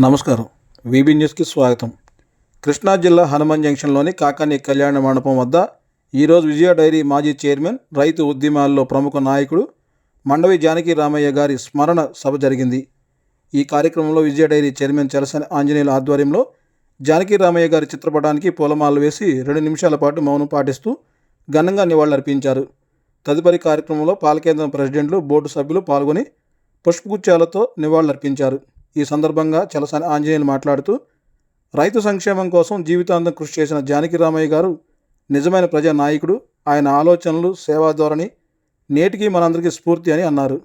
నమస్కారం. వీబీ న్యూస్కి స్వాగతం. కృష్ణా జిల్లా హనుమాన్ జంక్షన్లోని కాకాని కళ్యాణ మండపం వద్ద ఈరోజు విజయ డైరీ మాజీ చైర్మన్ రైతు ఉద్యమాల్లో ప్రముఖ నాయకుడు మండవి జానకి రామయ్య గారి స్మరణ సభ జరిగింది. ఈ కార్యక్రమంలో విజయ డైరీ చైర్మన్ చలసాని ఆంజనేయుల ఆధ్వర్యంలో జానకి రామయ్య గారి చిత్రపటానికి పూలమాలలు వేసి రెండు నిమిషాల పాటు మౌనం పాటిస్తూ ఘనంగా నివాళులర్పించారు. తదుపరి కార్యక్రమంలో పాలకేంద్రం ప్రెసిడెంట్లు బోర్డు సభ్యులు పాల్గొని పుష్పగుచ్చాలతో నివాళులర్పించారు. ఈ సందర్భంగా చలసాని ఆంజనేయులు మాట్లాడుతూ రైతు సంక్షేమం కోసం జీవితాంతం కృషి చేసిన జానకి రామయ్య గారు నిజమైన ప్రజా నాయకుడు. ఆయన ఆలోచనలు సేవా ధోరణి నేటికి మనందరికీ స్ఫూర్తి అని అన్నారు.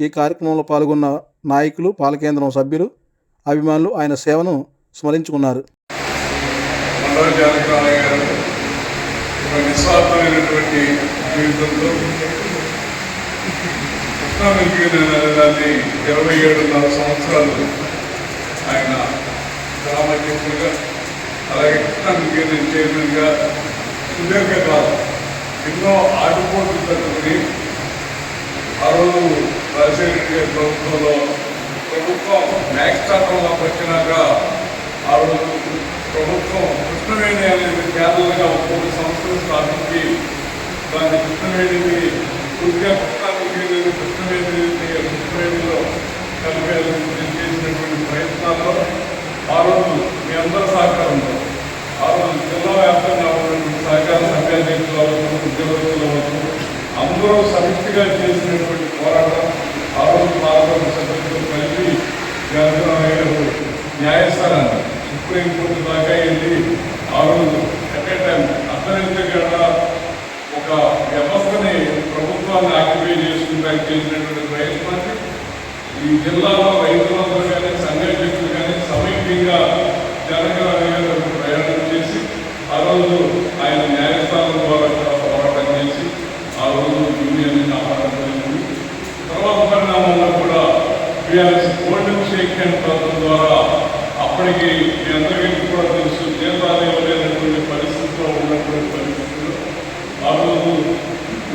ఈ కార్యక్రమంలో పాల్గొన్న నాయకులు పాలకేంద్రం సభ్యులు అభిమానులు ఆయన సేవను స్మరించుకున్నారు. నిస్వార్థమైనటువంటి దాన్ని ఇరవై ఏడున్నర సంవత్సరాలు ఆయన గ్రామాధ్యక్షులుగా అలాగే కృష్ణా మిల్కి చైర్మన్గా సుదీర్ఘకాలం ఎన్నో ఆటుపోట్లు తట్టుకుని ఆ రోజు రాజశేఖర గారి ప్రభుత్వంలో ప్రభుత్వం న్యాయస్థానంలోకి వచ్చినాక ఆ రోజు ప్రభుత్వం కృష్ణవేణి అనేది కేరళగా ఒక్కొక్క సంస్థను స్థాపించి దాన్ని కృష్ణవేణిని పూర్తిగా కృష్ణానికి కృష్ణవేణి కృష్ణవేణిలో కలిపేందుకు చేసినటువంటి ప్రయత్నాల్లో ఆ రోజు మీ అందరి సహకారంతో ఆ రోజు జిల్లా వ్యాప్తంగా ఉన్నటువంటి సహకార సభ్యాధ్యక్షులు అవ్వచ్చు ఉద్యోగస్తులు అవ్వచ్చు అందరూ సమిష్టిగా చేసినటువంటి పోరాటం ఆ రోజు పాల్గొన్న సభ్యులతో కలిపి గారు న్యాయస్థానాన్ని సుప్రీంకోర్టు దాకా వెళ్ళి ఆ రోజు అట్ టైం అర్థమైతే ఒక వ్యవస్థని ప్రభుత్వాన్ని ఆక్యుపై చేసుకుంటానికి చేసినటువంటి ప్రయత్నాన్ని ఈ జిల్లాలో రైతులందరూ కానీ సంఘటనలు కానీ సమైక్యంగా జనగరామయ్య గారు ప్రయాణం చేసి ఆ రోజు ఆయన న్యాయస్థానం ద్వారా కూడా పోరాటం చేసి ఆ రోజు యూనియన్ కాపాడడం జరిగింది. తర్వాత పరిణామంలో కూడా టీఆర్ఎస్ గోల్డెన్ షేక్ హ్యాండ్ పథకం ద్వారా అప్పటికి మీ అందరికీ కూడా తెలుసు జీతాలు ఇవ్వలేనటువంటి పరిస్థితిలో ఉన్నటువంటి పరిస్థితులు ఆ రోజు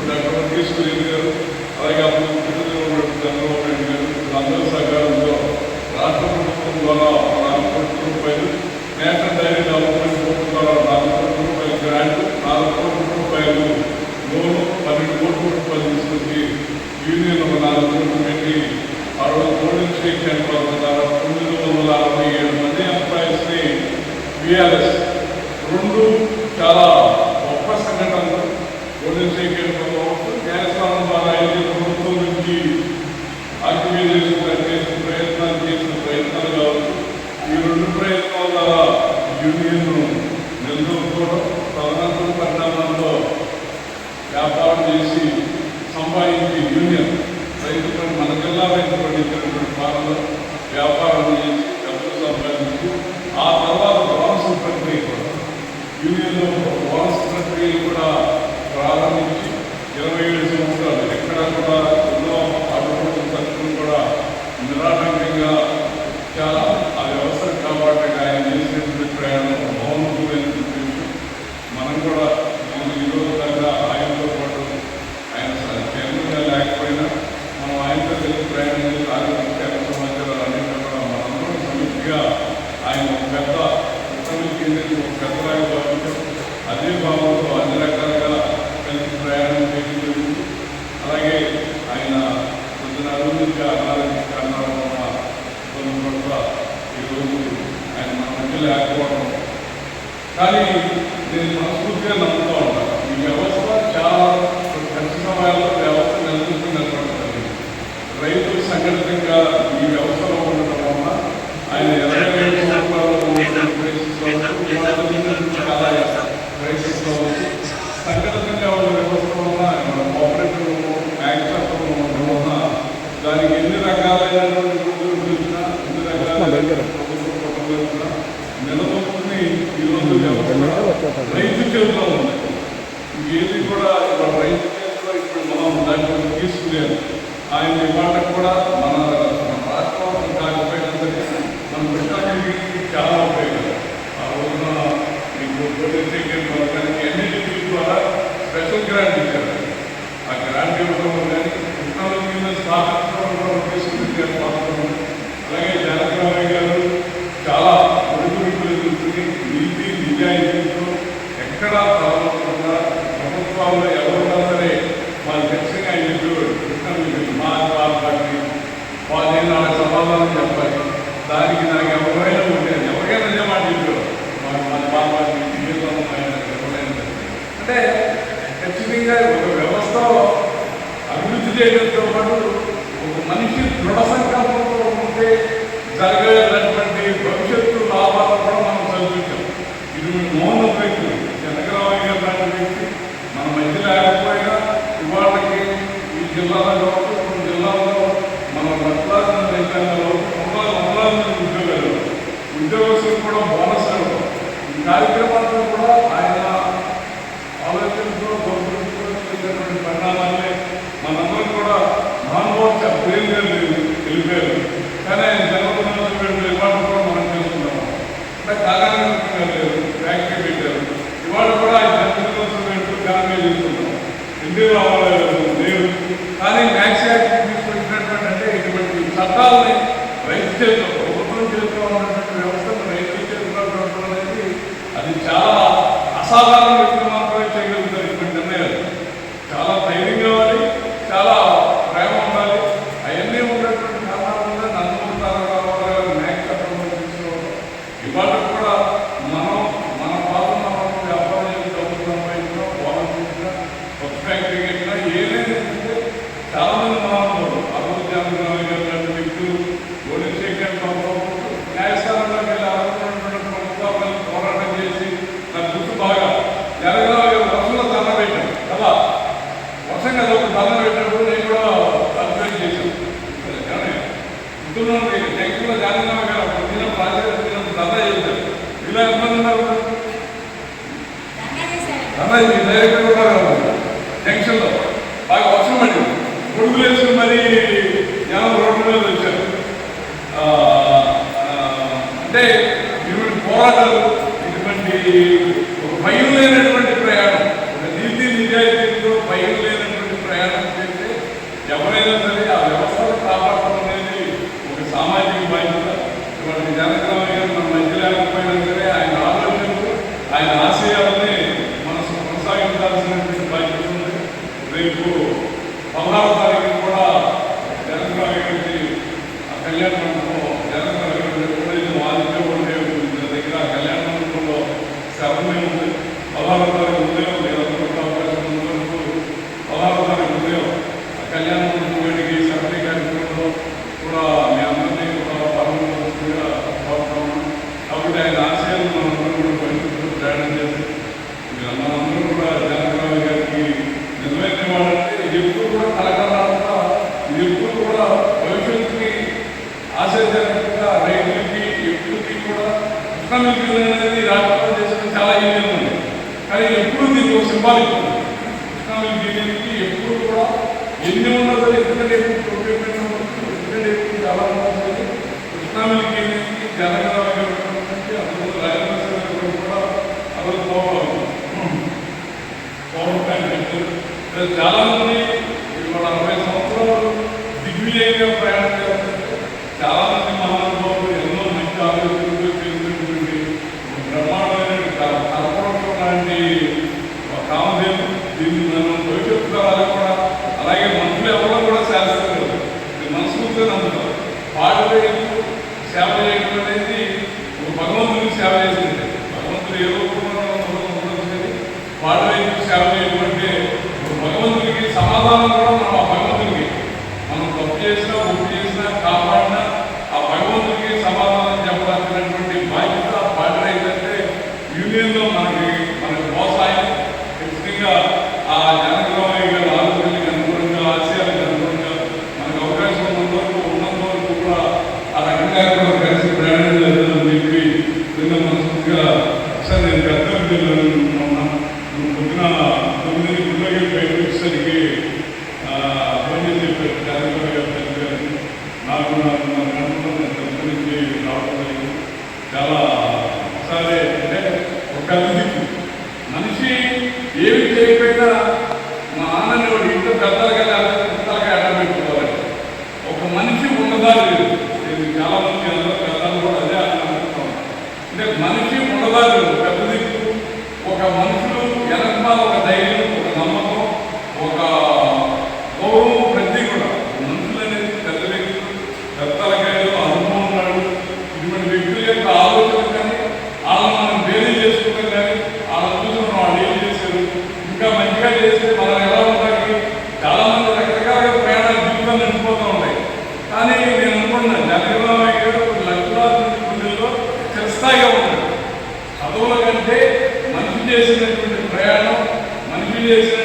డాక్టర్ వెంకటేశ్వర రెడ్డి గారు అలాగే అప్పుడు తిరుపతిలో ఉన్నటువంటి చంద్రబాబు నాయుడు గారు అందరి సహకారంతో రాష్ట్ర ప్రభుత్వం ద్వారా నాలుగు కోట్ల రూపాయలు నేషనల్ డైరీ డెవలప్మెంట్ బోర్డు ద్వారా నాలుగు కోట్ల రూపాయలు గ్రాంట్ నాలుగు కోట్ల రూపాయలు లోన్ పన్నెండు కోట్ల రూపాయలు తీసుకొచ్చి యూనియన్ ఒక నాలుగు కోట్లు పెట్టి అరవై రోజు స్టేట్ షేక్ ద్వారా తొమ్మిది వందల అరవై ఏడు మంది ఎంప్లాయీస్ని బీఆర్ఎస్ రెండు చాలా గొప్ప సంఘటనలు గోల్డెన్ షేక్ హ్యాండ్ పథకం న్యాయస్థానం ద్వారా అయితే ప్రభుత్వం నుంచి ఆక్టివేషన్ చేసిన ప్రయత్నాలు చేసిన ప్రయత్నాలు కావచ్చు ఈ రెండు ప్రయత్నాల ద్వారా యూనియన్ నిలదొక్కుకోవడం తదనంతర పరిణామాల్లో వ్యాపారం చేసి సంపాదించి యూనియన్ రైతులు మన జిల్లా రైతు పండించినటువంటి పాలనలో వ్యాపారం చేసి డబ్బులు సంపాదించి ఆ తర్వాత బోనస్ ప్రక్రియ కూడా యూనియన్లో బోనస్ ప్రక్రియ కూడా ప్రారంభించి ఇరవై ఏడు సంవత్సరాలు ఎక్కడ కూడా ఎన్నో అభివృద్ధి తక్కువ కూడా నిరాటంకంగా చాలా ఆ వ్యవస్థను కాపాడడానికి ఆయన చేసినటువంటి ప్రయాణం మౌనమైనటువంటి విషయం మనం కూడా మనం ఈ రోజు దాకా ఆయనతో పాటు ఆయన చైర్మన్గా లేకపోయినా మనం ఆయనతో కలిసి ప్రయాణం చేసి ఆరోగ్య కేంద్ర సమాచారాలు అన్నింటిలో కూడా మనందరం సమిష్టిగా ఆయన ఒక పెద్ద ఉత్తమికి ఒక పెద్దలాగా భావించాం అదే భావంతో అన్ని రకాలుగా కలిసి ప్రయాణం చేయడం అలాగే ఆయన పొద్దున అభివృద్ధిగా అనారోగ్య కారణాల వల్ల కొన్ని పట్ల ఈరోజు ఆయన మన మధ్య లేకపోవడం. కానీ నేను మనస్ఫూర్తిగా నమ్ముతాను ఉంటాను ఈ వ్యవస్థ చాలా ఖర్చు సమయాల్లో వ్యవస్థ నిలదొక్కున్నటువంటి రైతులు సంఘటితంగా ఈ వ్యవస్థలో ఉండటం వల్ల ఆయన ఇరవై ఐదు సంవత్సరాలు ఉన్నటువంటి పరిస్థితుల్లో ఇవాళ ఉన్నటువంటి చాలా పరిస్థితుల్లో వచ్చి సంఘటితంగా ఉన్న వ్యవస్థ వల్ల మన కోఆపరేటివ్ న్యాయశాస్త్రం ఉండడం వల్ల దానికి ఎన్ని రకాలైనటువంటి గుర్తులు పిలిచినా ఎన్ని రకాలైన ప్రభుత్వ పథకాలు వచ్చినా నిలదొక్కుని ఈరోజు వ్యవస్థ రైతు చేతిలో ఉంది ఇంకేది కూడా ఇవాళ రైతు చేతిలో ఇప్పుడు మనం దాన్ని తీసుకునేది ఆయన ఇవాళ కూడా మన మన రాష్ట్రం కాకపోయినందుకు మన కృష్ణాకి చాలా ఉపయోగం ఆ రోజున మీకు పొలిటికల్ వర్గానికి ఎన్నిటి ద్వారా స్పెషల్ గ్రాంట్ ఇచ్చారు ఆ గ్రాంట్ ఇవ్వడం కానీ కృష్ణాలో స్థాపించడం కూడా ఉద్దేశం అలాగే జనకరామయ్య గారు దానికి నాకు ఎవరైనా ఉంటే ఎవరికైనా నిజం మాట చెప్పారు. మన మన బాబా జీవితం అంటే ఖచ్చితంగా ఒక వ్యవస్థ అభివృద్ధి చేయడంతో పాటు ఒక మనిషి దృఢ సంకల్పంతో ఉంటే జరగేటటువంటి Salve, అమ్మాయి మీ డైరెక్టర్ ఉన్నారు జంక్షన్లో బాగా వర్షం పడింది గొడుగులు వేసుకుని మరి జ్ఞానం రోడ్డు మీద వచ్చారు. అంటే ఇటువంటి పోరాటాలు ఇటువంటి ఒక భయం లేనటువంటి ప్రయాణం ఒక నీతి నిజాయితీతో భయం లేనటువంటి ప్రయాణం చేస్తే ఎవరైనా సరే ఆ వ్యవస్థను కాపాడటం అనేది ఒక సామాజిక బాధ్యత ఇవాళ జనగ్రామ గారు మన మధ్య లేకపోయినా సరే ఆయన ఆలోచనలు ఆయన ఆశయాలని మనం కొనసాగించాల్సినటువంటి బాధ్యత ఉంది రేపు పదహారవ తారీఖు కూడా జనగ్రామ గారికి ఆ కళ్యాణ మండపం జనగ్రామ గారు ఎప్పుడైతే వాదితే ఉండే దగ్గర ఆ కళ్యాణ మండపంలో శరణమే ఉంది పదహారవ ఉదయం అవకాశం ఉదయం వేడికి కార్యక్రమంలో కూడా మీ అందరినీ కూడా పాల్గొనవలసిందిగా కాబట్టి ఆయన ఆశయాలు మనందరం కూడా భవిష్యత్తులో ప్రయాణం చేసి మనందరం కూడా జనగ్రామ గారికి నిజమైన వాళ్ళంటే ఎప్పుడు కూడా కలకలాడుతా ఎప్పుడు కూడా భవిష్యత్తుకి ఆశాజనకంగా రైతులకి ఎప్పుడుకి కూడా కృష్ణా మిల్క్ అనేది రాష్ట్రంలో చేసిన చాలా ఏళ్ళు ఉంది కానీ ఎప్పుడు దీనికి ఒక సింబాలిక్ ఎప్పుడు కూడా ఎన్ని ఉన్నదో ఎందుకంటే ఎప్పుడు ప్రొక్యూర్మెంట్ ఎందుకంటే చాలా ఉంటుంది కృష్ణా మిల్క్ యూనియన్కి అందులో రాయలసీమ కూడా అసలు పోవాలి చాలా మంది ఇవాళ అరవై సంవత్సరాలు దిగ్విజయంగా ప్రయాణం చేస్తుంటే చాలా మంది మహానుభావులు ఎన్నో మంచి ఆలోచనలు చేసినటువంటి బ్రహ్మాండమైన కల్పన లాంటి ఒక కామధేను దీన్ని మనం భవిష్యత్తు తరాలకు కూడా అలాగే మనుషులు ఎవరో కూడా శాస్త్రం ఇది మనస్ఫూర్తిగా నమ్ముతాం పాడవేయకు సేవ చేయడం అనేది భగవంతుడికి భగవంతునికి సేవ చేసింది భగవంతుడు ఏ రూపంలో ఉండదు సేవ చేయడం అంటే భగవంతుడికి భగవంతునికి సమాధానం కూడా మనం ఆ భగవంతునికి మనం తప్పు చేసినా ఒప్పు చేసినా కాపాడినా ఆ భగవంతుడికి సమాధానం చెప్పాల్సినటువంటి బాధ్యత పాడరైతే యూనియన్లో మనకి మనకి మోసాయం. ఖచ్చితంగా ఆ జనగ్రహం గారి ఆలోచనలకు అనుగుణంగా ఆశయాలకు అనుగుణంగా మనకు అవకాశం ఉన్నంత వరకు ఉన్నంత వరకు కూడా ఆ రకంగా కూడా కలిసి ప్రయాణం చేద్దామని చెప్పి నిన్న మనస్ఫూర్తిగా ఒకసారి నేను పెద్దలు తొమ్మిది వచ్చేసరికి చెప్పారు చెప్పారు నాకు నాలుగున్నర గంటల్లో నేను నుంచి రావడం జరిగింది చాలా ఒకసారి అంటే ఒక మనిషి ఏమి చేయకపోయినా మా నాన్నని ఇంట్లో పెద్దలుగా లేకపోతే పెద్దలుగా పెట్టుకోవాలి ఒక మనిషి ఉండదా లేదు చాలా మంది అందరూ పెద్దలు కూడా అదే అనుకుంటాం అంటే మనిషి ఉండదా లేదు కానీ నేను అనుకున్నాను జనగలో ఏడు లక్షలాది గుండెల్లో చిరస్థాయిగా ఉన్నాడు. చదువుల కంటే మనిషి చేసినటువంటి ప్రయాణం మనిషి చేసిన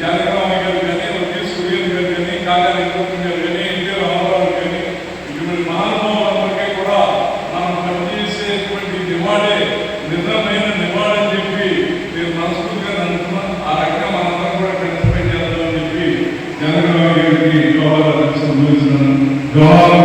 జగన్మోహన్ గారు కానీ వైఎస్ సురేష్ గారు కానీ కాగాని గోపి గారు కానీ ఎన్టీ రామారావు కానీ ఇటువంటి మహానుభావులందరికీ కూడా మనం పనిచేసేటువంటి నివాడే నిజమైన నివాడని చెప్పి నేను మనస్ఫూర్తిగా అనుకున్నాను ఆ రకంగా మనందరం కూడా కలిసిపోయి చేద్దామని చెప్పి జగన్మోహన్ గారికి గౌరవ సంబంధించిన గౌరవ